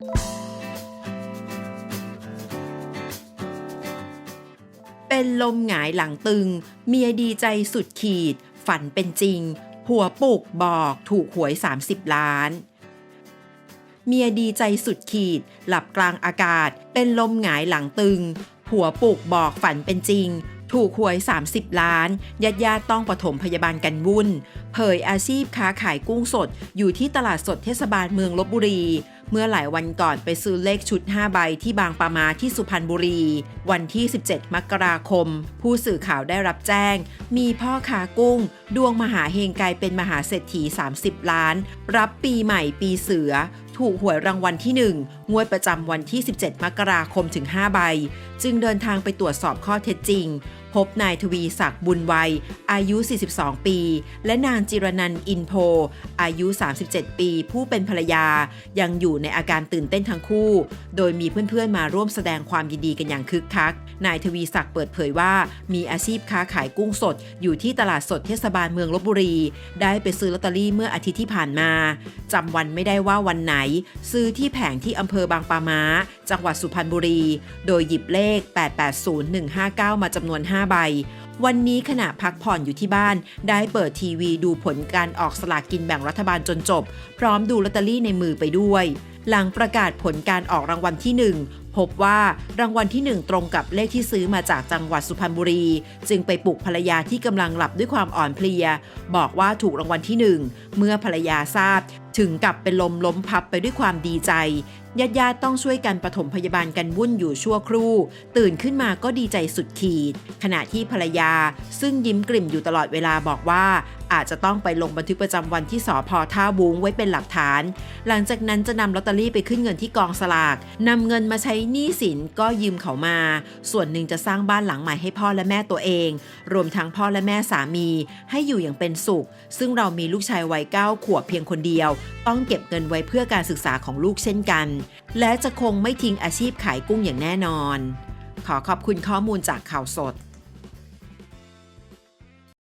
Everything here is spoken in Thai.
เป็นลมหงายหลังตึง เมียดีใจสุดขีด ฝันเป็นจริง ผัวปลุกบอกถูกหวย 30 ล้าน เมียดีใจสุดขีด หลับกลางอากาศ เป็นลมหงายหลังตึง ผัวปลุกบอกฝันเป็นจริง ถูกหวย 30 ล้านญาติญาติต้องปฐมพยาบาลกันวุ่น เผยอาชีพค้าขายกุ้งสด อยู่ที่ตลาดสดเทศบาลเมืองลบบุรี เมื่อหลายวันก่อนไปซื้อเลขชุด 5 ใบที่บางปามาที่สุพรรณบุรี วันที่ 17 มกราคม ผู้สื่อข่าวได้รับแจ้ง มีพ่อค้ากุ้ง ดวงมหาเฮงกลายเป็นมหาเศรษฐี 30 ล้าน รับปีใหม่ปีเสือถูกหวยรางวัลที่ 1 งวดประจำวันที่ 17 มกราคมถึง 5 ใบ จึงเดินทางไปตรวจสอบข้อเท็จจริง พบนายทวีศักดิ์บุญวัย อายุ 42 ปี และนางจิรนันอินโพ อายุ 37 ปี ผู้เป็นภรรยา ยังอยู่ในอาการตื่นเต้นทั้งคู่ โดยมีเพื่อนๆ มาร่วมแสดงความยินดีกันอย่างคึกคัก นายทวีศักดิ์เปิดเผยว่า มีอาชีพค้าขายกุ้งสด อยู่ที่ตลาดสดเทศบาลเมืองลบบุรี ได้ไปซื้อลอตเตอรี่เมื่ออาทิตย์ที่ผ่านมาจำวันไม่ได้ว่าวันไหน ซื้อที่แผงที่อำเภอบางปามาจังหวัดสุพรรณบุรี โดยหยิบเลข 880159 มาจำนวน5ใบ วันนี้ขณะพักผ่อนอยู่ที่บ้าน ได้เปิดทีวีดูผลการออกสลากกินแบ่งรัฐบาลจนจบ พร้อมดูลอตเตอรี่ในมือไปด้วย หลังประกาศผลการออกรางวัลที่ 1พบว่ารางวัลที่ 1 ตรงกับเลขที่ซื้อมาจากจังหวัดสุพรรณบุรี จึงไปปลุกภรรยาที่กำลังหลับด้วยความอ่อนเพลีย บอกว่าถูกรางวัลที่ 1 เมื่อภรรยาทราบ ถึงกับเป็นลมล้มพับไปด้วยความดีใจญาติญาติๆต้องช่วยกันปฐมพยาบาลกันวุ่นอยู่ชั่วครู่ ตื่นขึ้นมาก็ดีใจสุดขีด ขณะที่ภรรยา ซึ่งยิ้มกลิ่มอยู่ตลอดเวลาบอกว่า อาจจะต้องไปลงบันทึกประจำวันที่สอพอท่าวุ้งไว้เป็นหลักฐาน หลังจากนั้นจะนำลอตเตอรี่ไปขึ้นเงินที่กองสลากนำเงินมาใช้หนี้สินก็ยืมเขามา ส่วนหนึ่งจะสร้างบ้านหลังใหม่ให้พ่อและแม่ตัวเอง รวมทั้งพ่อและแม่สามี ให้อยู่อย่างเป็นสุข ซึ่งเรามีลูกชายวัยเก้าขวบเพียงคนเดียว ต้องเก็บเงินไว้เพื่อการศึกษาของลูกเช่นกัน และจะคงไม่ทิ้งอาชีพขายกุ้งอย่างแน่นอน ขอขอบคุณข้อมูลจากข่าวสด